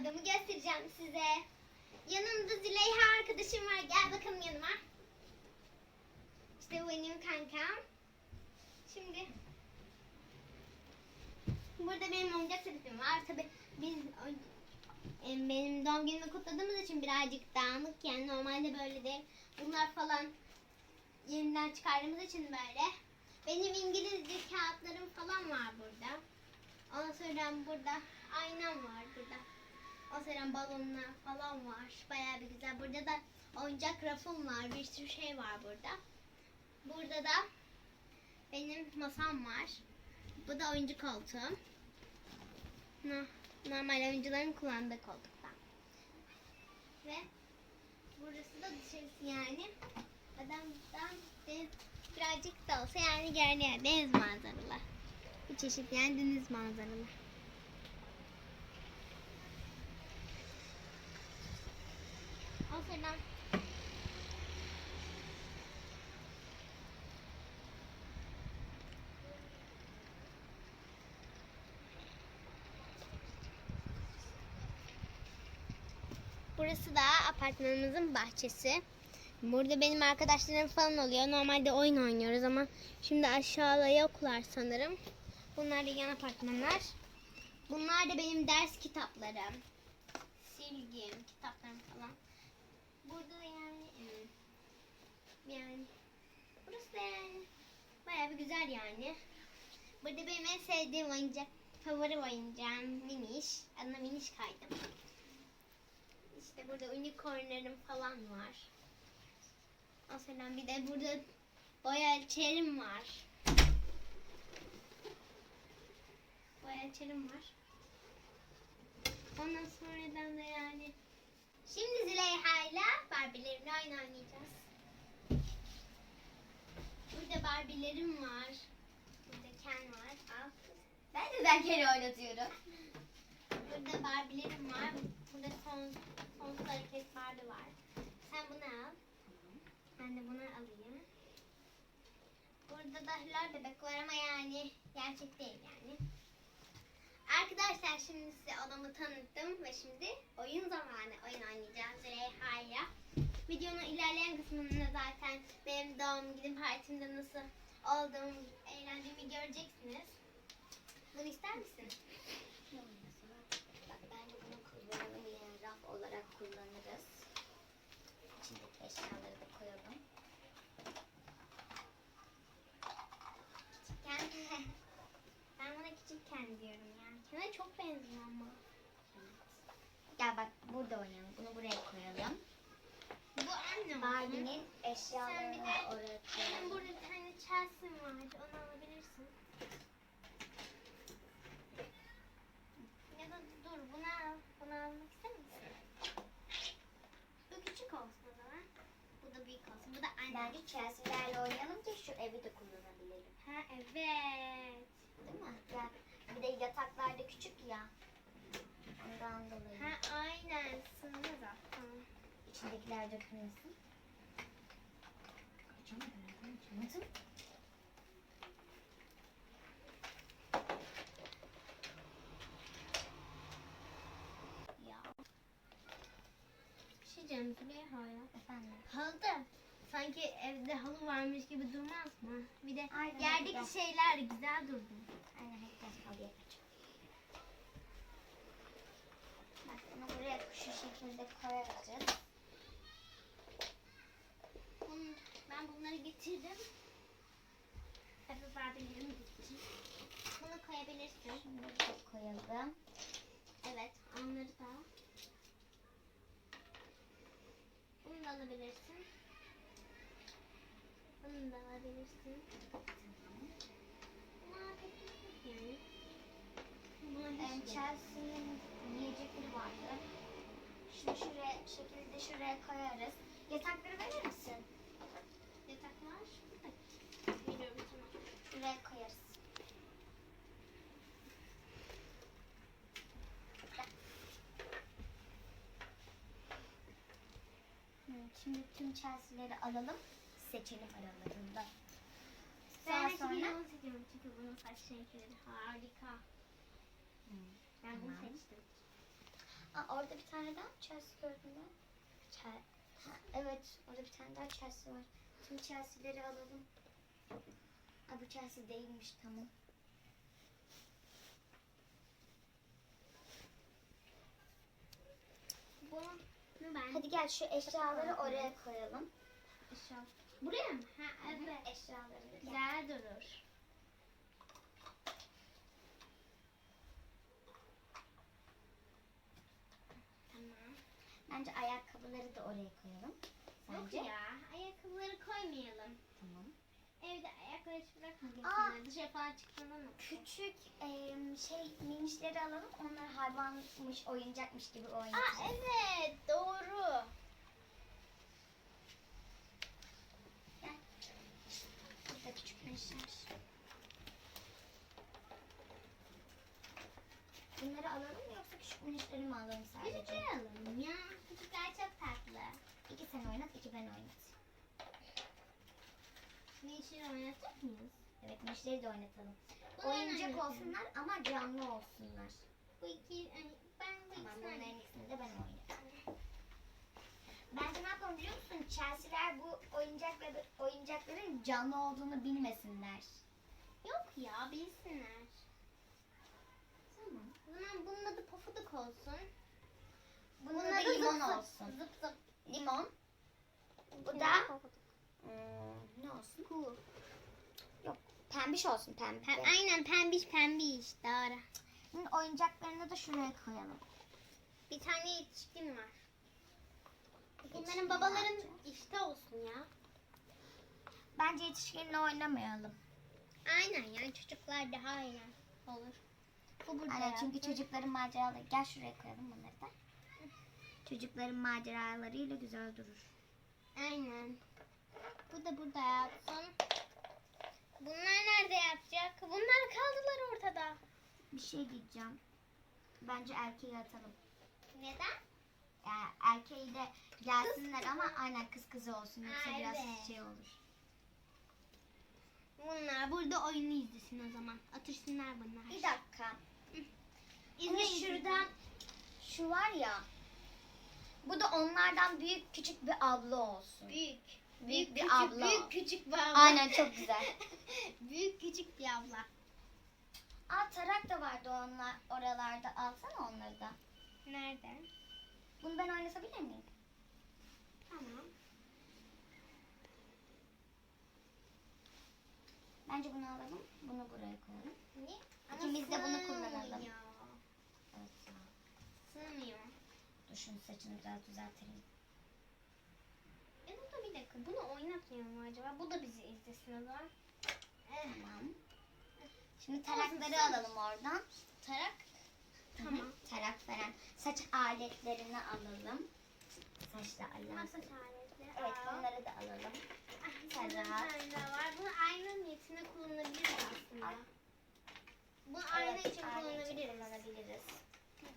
Adamı göstereceğim size. Yanımda Züleyha arkadaşım var. Gel bakalım yanıma. İşte bu benim kankam. Şimdi burada benim oyuncak sepetim var. Tabi biz e, benim doğum günümü kutladığımız için birazcık dağınık yani normalde böyle değil. Bunlar falan yeniden çıkardığımız için böyle. Benim İngilizce kağıtlarım falan var burada. Ondan sonra burada aynam var burada. Ondan sonra balonlar falan var. Bayağı bir güzel. Burada da oyuncak rafım var. Bir sürü şey var burada. Burada da benim masam var. Bu da oyuncu koltuğum. No- Normal oyuncuların kullandığı koltuktan. Ve burası da dışarısı yani. Adamdan deniz birazcık da olsa yani görünüyor deniz manzaralı. Bir çeşit yani deniz manzaralı. Zaman Burası da apartmanımızın bahçesi. Burada benim arkadaşlarım falan oluyor. Normalde oyun oynuyoruz ama şimdi aşağıda yoklar sanırım. Bunlar da yan apartmanlar. Bunlar da benim ders kitaplarım. Silgim, kitaplarım falan. Burada da yani evet. Yani burası da yani bayağı bir güzel yani. Burada benim en sevdiğim oyuncak, favori oyuncağım Miniş. Adına Miniş kaydım. İşte burada unicornlarım falan var. Mesela bir de burada boyaçerim var. Boyaçerim var. Ondan sonradan da yani Şimdi Züleyha'yla Barbie'lerimle oyun oynayacağız. Burada Barbie'lerim var. Burada Ken var. Al. Ben de Berker'i oynatıyorum. Burada Barbie'lerim var. Burada son, sonsuz hareket Barbie var. Sen bunu al. Ben de bunu alayım. Burada da lor bebek var ama yani gerçek değil yani. Arkadaşlar şimdi size odamı tanıttım ve şimdi oyun zamanı oyun oynayacağız Züleyha'yla. Videonun ilerleyen kısmında zaten doğum günüm partimde nasıl olduğum, eğlendiğimi göreceksiniz. Bunu ister misin? Bak bence bunu kullanalım yani raf olarak kullanırız. İçindeki eşyaları da koyalım. Küçükken. ben buna küçükken diyorum ya. Ken'a çok benziyor ama. Gel bak burada oynayalım. Bunu buraya koyalım. Bu anne Barbie'nin Sen eşyalarını bir de oraya Benim koyalım. burada bir tane Chelsea var. Onu alabilirsin. Ya da dur bunu al. Bunu almak ister misin? Bu küçük olsun o zaman. Bu da büyük olsun. Bu da anne. Bence Chelsea'lerle oynayalım ki şu evi de kullanabilelim. Ha evet. Değil mi? Gel. Bir de yataklar da küçük ya. Ondan dolayı. Ha aynen. Sığmaz zaten. İçindekiler dökülmesin. Açamadım. Açamadım. Ya. Bir şey diyeceğim Züleyha ya. Efendim. Halı da sanki evde halı varmış gibi durmaz mı? Bir de Aynen, yerdeki güzel. şeyler güzel durdu. Aynen herkes halıya kaçıyor. Bak bunu buraya şu şekilde koyarız. Bunu, ben bunları getirdim. Tabii Barbie'lerimi getirdim. Bunu koyabilirsin. Bunu da koyalım. Evet, onları da. Bunu da alabilirsin. Bunu da alabilirsin. Yani. Ee. Chelsea'nin yiyecekleri vardı. Şunu şuraya şekilde şuraya koyarız. Yatakları verir misin? Şuraya koyarız. Şimdi tüm Chelsea'leri alalım. Seçelim aralarında. Ben Daha sonra bunu seçiyorum çünkü bunun saç renkleri harika. Hı, Ben bunu Tamam. seçtim. Aa, orada bir tane daha Chelsea gördüm ben. Chelsea. Evet orada bir tane daha Chelsea var. Tüm Chelsea'leri alalım. Aa, bu Chelsea değilmiş tamam. Bu bunu ben. Hadi gel şu eşyaları oraya koyalım. Eşya. Buraya mı? Ha evet. Eşyaları. Güzel durur. Tamam. Bence ayakkabıları da oraya koyalım. Sence? Yok ya. Ayakkabıları koymayalım. Tamam. Evde ayakları hiç bırakmayalım. Aa. Dışarı falan çıkmadan mı? Küçük em, şey minişleri alalım. Onlar hayvanmış, oyuncakmış gibi Aa oynayacağız. evet doğru. Gel. Burada küçük minişler. Bunları alalım mı yoksa küçük minişleri mi alalım sadece? Küçükleri alalım ya. Küçükler çok sen oynat, iki ben oynat. Minişleri oynatacak mıyız? Evet minişleri de oynatalım. Bunları Oyuncak oynatayım. olsunlar ama canlı olsunlar. Bu iki, hani ben bu Tamam ikisini bunların oynatayım. ikisini de ben oynatacağım. Bence ne yapalım biliyor musun? Chelsea'ler bu oyuncakları, oyuncakların canlı olduğunu bilmesinler. Yok ya bilsinler. Tamam. Zaman bunun adı pofuduk olsun. Bunun adı limon olsun. Zıp zıp. Limon. Bu da hmm, ne olsun? Cool. Yok. Pembiş olsun pembe. Pem- aynen pembiş pembiş doğru. Bunun oyuncaklarını da şuraya koyalım. Bir tane yetişkin var. Bunların babaların işte olsun ya. Bence yetişkinle oynamayalım. Aynen ya çocuklar daha iyi olur. Bu burada Aynen çünkü çocukların maceraları. Gel şuraya koyalım bunları da. Çocukların maceralarıyla güzel durur. Aynen. Bu da burada yatsın. Bunlar nerede yatacak? Bunlar kaldılar ortada. Bir şey diyeceğim. Bence erkeği atalım. Neden? Yani erkeği de gelsinler ama aynen kız kızı olsun. Yoksa Aa, biraz evet. şey olur. Bunlar burada oyunu izlesin o zaman. Atırsınlar bunlar. Bir dakika. Ama izle. şuradan şu var ya. Bu da onlardan büyük küçük bir abla olsun. Büyük. Büyük bir küçük, abla. Büyük küçük bir abla. Aynen çok güzel. büyük küçük bir abla. Aa tarak da vardı onlar oralarda. Alsana onları da. Nerede? Bunu ben oynatabilir miyim? Tamam. Bence bunu alalım. Bunu buraya koyalım. Niye? İkimiz de bunu sığmıyor. kullanalım. Evet ya. Sığmıyor. Dur şunun saçını biraz düzeltelim. E bu da bir dakika. Bunu oynatmıyor mu acaba? Bu da bizi izlesin o zaman. Eh, Tamam. Şimdi tarakları alalım oradan. tarak. Tamam. Tarak falan. Saç aletlerini alalım. Saçla Masa alakalı. taletleri. Evet al. bunları da alalım. Ah, Tarak. bir tane daha var. Bunu ayna niyetine kullanabiliriz aslında. Bunu ayna Evet, için ayna için kullanabiliriz. kullanabiliriz.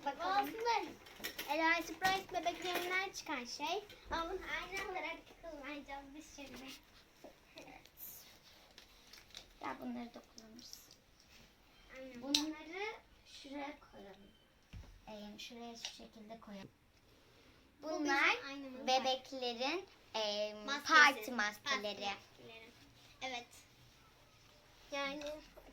Bu Bakalım. aslında Ela Sprite bebeklerinden çıkan şey. Ama bunu ayna olarak kullanacağız biz şimdi. Ya bunları da kullanırız. Aynen. Bunları şuraya koyalım. Ee, şuraya şu şekilde koyalım. Bu Bunlar var. bebeklerin e, Maskesi, parti maskeleri. maskeleri. Evet. Yani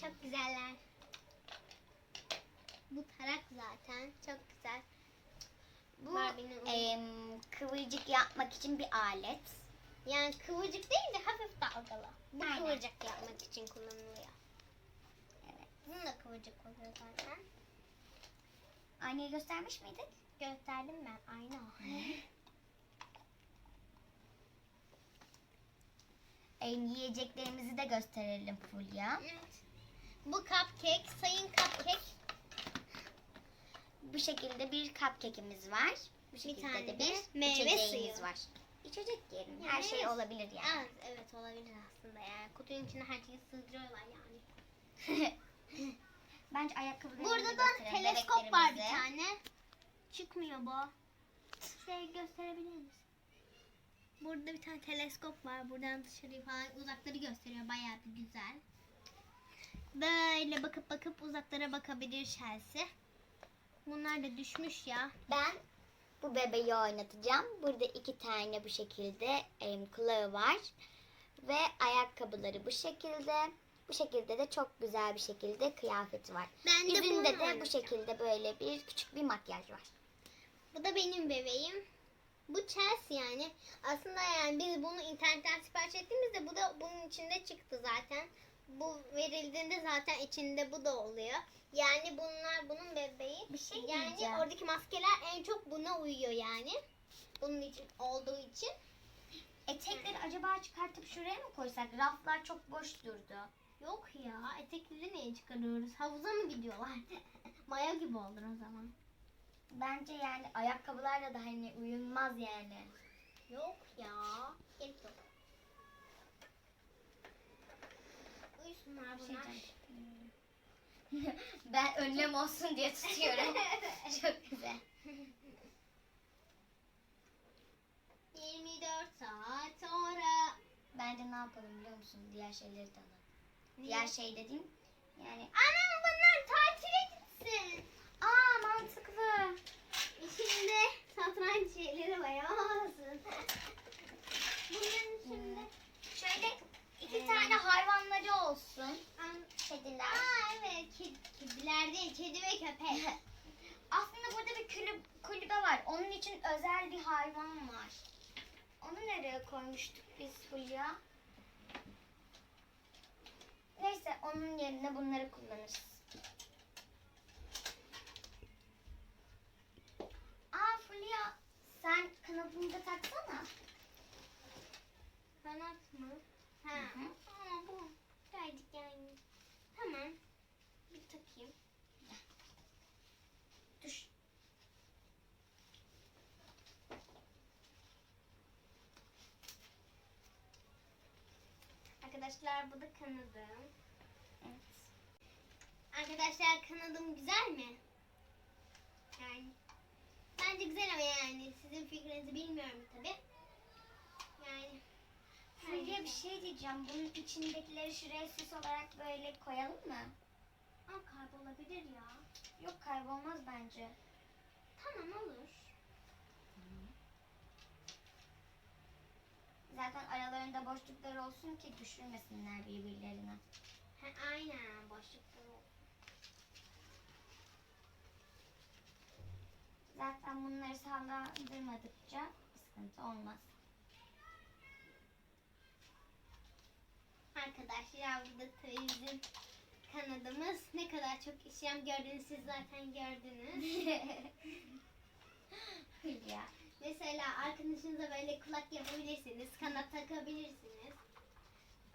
çok güzeller. Bu tarak zaten çok güzel. Bu e, kıvırcık yapmak için bir alet. Yani kıvırcık değil de hafif dalgalı. Bu Aynen. kıvırcık yapmak için kullanılıyor. Evet. Bunun da kıvırcık oluyor zaten. Aynayı göstermiş miydik? Gösterdim ben. Ayna. E, yiyeceklerimizi de gösterelim Fulya. Evet. Bu cupcake, sayın cupcake. Bu şekilde bir cupcake'imiz var. Bu şekilde tane de bir meyve içeceğimiz suyu. var. İçecek diyelim. Ya Her şey olabilir yani. Evet, evet olabilir aslında yani. Kutunun içine her şeyi sığdırıyorlar yani. Bence ayakkabılarımızı Burada da teleskop var bir tane. Çıkmıyor bu. Şey gösterebilir misin? Burada bir tane teleskop var. Buradan dışarıyı falan uzakları gösteriyor. Bayağı bir güzel. Böyle bakıp bakıp uzaklara bakabilir Chelsea. Bunlar da düşmüş ya. Ben bu bebeği oynatacağım. Burada iki tane bu şekilde em, kulağı var. Ve ayakkabıları bu şekilde. Bu şekilde de çok güzel bir şekilde kıyafeti var. Ben de bunu Yüzünde de bu şekilde böyle bir küçük bir makyaj var. Bu da benim bebeğim. Bu Chelsea yani. Aslında yani biz bunu internetten sipariş ettiğimizde bu da bunun içinde çıktı zaten. Bu verildiğinde zaten içinde bu da oluyor. Yani bunlar bunun bebeği. Bir şey yani diyeceğim. oradaki maskeler en çok buna uyuyor yani. Bunun için olduğu için. Etekleri acaba çıkartıp şuraya mı koysak? Raflar çok boş durdu. Yok ya etekleri niye çıkarıyoruz? Havuza mı gidiyorlar? Maya gibi olur o zaman. Bence yani ayakkabılarla da hani uyunmaz yani. Yok ya. Gerek yok. Uyusunlar Şey bunlar. ben önlem olsun diye tutuyorum. çok güzel. 24 saat sonra. Bence ne yapalım biliyor musun? Diğer şeyleri de alalım. Diğer şey dediğim yani. Anam bunlar tatile gitsin. Aa mantıklı. İçinde satranç şeyleri bayağı olsun. Bunların içinde. Şöyle iki Ee, tane hayvanları olsun. Kediler. Aa evet kedi, kediler değil kedi ve köpek. Aslında burada bir kulüp, kulübe var. Onun için özel bir hayvan var. Onu nereye koymuştuk biz Fulya? Neyse onun yerine bunları kullanırız. Aa Fulya sen kanadını da taksana. Kanat mı? Ha. Ama bu birazcık yani. Tamam. Bir takayım. Düş. Arkadaşlar bu da kanadım. Evet. Arkadaşlar kanadım güzel mi? Yani bence güzel ama yani sizin fikrinizi bilmiyorum tabi. Yani Fulya bir şey diyeceğim. Bunun içindekileri şuraya süs olarak böyle koyalım mı? Ama kaybolabilir ya. Yok kaybolmaz bence. Tamam olur. Zaten aralarında boşluklar olsun ki düşürmesinler birbirlerine. Ha, aynen boşluklar olsun. Zaten bunları sallandırmadıkça sıkıntı olmaz. Arkadaşlar burada bizim kanadımız ne kadar çok işlem gördüğünü siz zaten gördünüz. Hülya. Mesela arkadaşınıza böyle kulak yapabilirsiniz, kanat takabilirsiniz.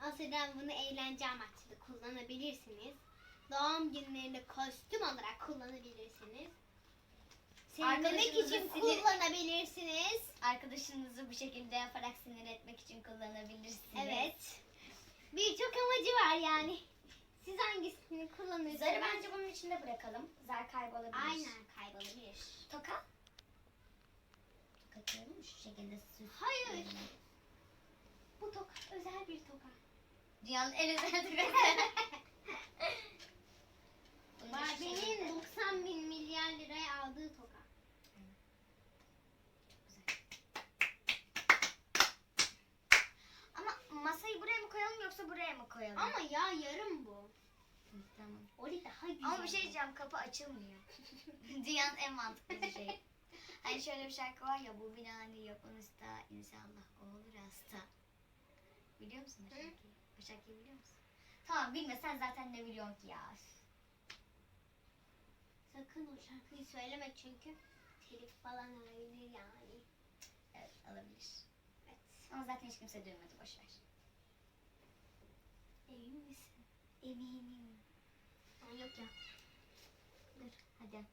Aslında bunu eğlence amaçlı kullanabilirsiniz. Doğum günlerinde kostüm olarak kullanabilirsiniz. Arkadaşınızı için sinir- kullanabilirsiniz. Arkadaşınızı bu şekilde yaparak sinir etmek için kullanabilirsiniz. Evet. Birçok amacı var yani. Siz hangisini kullanırsınız? Zarı bence bunun içinde bırakalım. Zar kaybolabilir. Aynen kaybolabilir. Toka? Toka koyalım mı şu şekilde süs. Hayır. Bu toka özel bir toka. Dünyanın en özel tokası. Barbie'nin 90 bin milyar liraya aldığı toka. Ama masayı buraya mı koyalım yoksa buraya mı koyalım? Ama ya yarım bu. Hı, Tamam. Orada daha güzel. Ama bir şey diyeceğim kapı açılmıyor. Dünyanın en mantıklı şey. Hani şöyle bir şarkı var ya bu binanın yapan usta inşallah olur hasta. Biliyor musun o Hı. şarkıyı? O şarkıyı biliyor musun? Tamam bilmesen zaten ne biliyorsun ki ya. Sakın o şarkıyı söyleme çünkü telif falan olabilir yani. Evet alabilir. Evet. Ama zaten hiç kimse duymadı boşver. Emin misin? Eminim. Ha, yok ya. Dur hadi.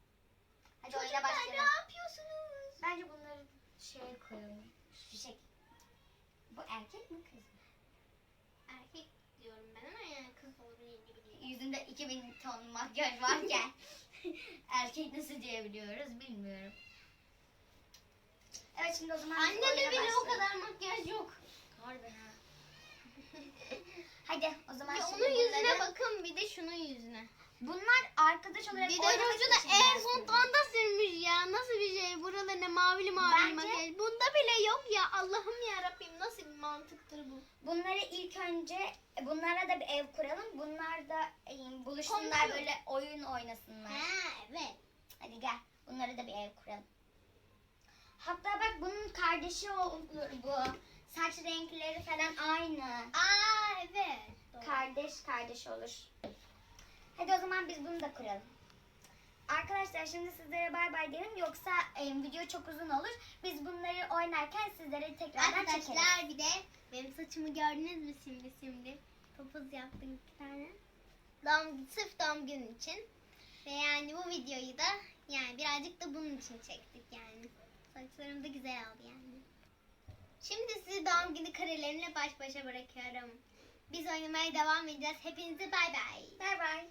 Hadi Çocuklar oyuna ne başlayalım. yapıyorsunuz? Bence bunları şeye koyalım. Şu şey. Bu erkek mi kız mı? Erkek diyorum ben ama yani kız olur yeni biliyorum. Yüzünde 2000 ton makyaj varken erkek nasıl diyebiliyoruz bilmiyorum. Evet şimdi o zaman biz Annede oyuna bile o başlayalım. kadar makyaj yok. Harbi ha. Hadi o zaman şimdi onun yüzüne bunları- bakın bir de şunun yüzüne. Bunlar arkadaş olarak Bir de oynamak da için en son tanda sürmüş ya. Nasıl bir şey? Buralarına mavili mavili Bence- makyaj. Bunda bile yok ya. Allah'ım ya Rabbim nasıl bir mantıktır bu? Bunları ilk önce bunlara da bir ev kuralım. Bunlar da e, buluşsunlar Komşu. böyle oyun oynasınlar. Ha evet. Hadi gel. Bunlara da bir ev kuralım. Hatta bak bunun kardeşi olur bu. Saç renkleri falan aynı. Aa evet. Doğru. Kardeş kardeş olur. Hadi o zaman biz bunu da kuralım. Arkadaşlar şimdi sizlere bay bay diyelim yoksa e, video çok uzun olur. Biz bunları oynarken sizlere tekrardan çekeriz. Arkadaşlar bir de benim saçımı gördünüz mü şimdi şimdi? Topuz yaptım iki tane. Doğum, sırf doğum günüm için. Ve yani bu videoyu da yani birazcık da bunun için çektik yani. Saçlarım da güzel oldu yani. Şimdi sizi doğum günü karelerimle baş başa bırakıyorum. Biz oynamaya devam edeceğiz. Hepinize bay bay. Bay bay.